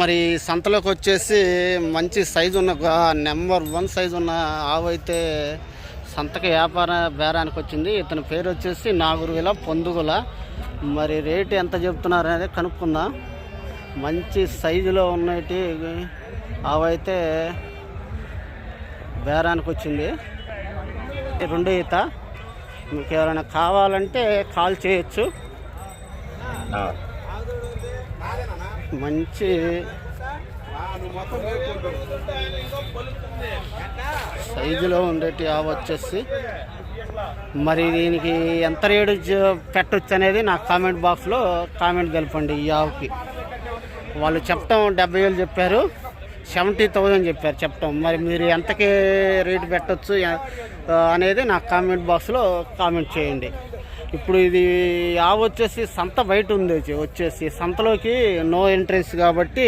మరి సంతలోకి వచ్చేసి మంచి సైజు ఉన్న నెంబర్ వన్ సైజు ఉన్న ఆవు అయితే సంతక వ్యాపార బేరానికి వచ్చింది. ఇతని పేరు వచ్చేసి నాగురువిల పొందుగుల. మరి రేటు ఎంత చెప్తున్నారు అనేది కనుక్కుందాం. మంచి సైజులో ఉన్నటి ఆవు అయితే బేరానికి వచ్చింది. రెండు ఈత. మీకు ఎవరైనా కావాలంటే కాల్ చేయొచ్చు. మంచి సైజులో ఉండేటి ఆవు వచ్చేసి. మరి దీనికి ఎంత రేటు పెట్టచ్చు అనేది నా కామెంట్ బాక్స్లో కామెంట్ తెలపండి ఈ ఆవుకి. వాళ్ళు చెప్పటం డెబ్బై వేలు చెప్పారు సెవెంటీ థౌజండ్ చెప్పారు చెప్పటం. మరి మీరు ఎంతకి రేటు పెట్టచ్చు అనేది నా కామెంట్ బాక్స్లో కామెంట్ చేయండి. ఇప్పుడు ఇది ఆవు వచ్చేసి సంత బయట ఉంది వచ్చేసి. సంతలోకి నో ఎంట్రెన్స్ కాబట్టి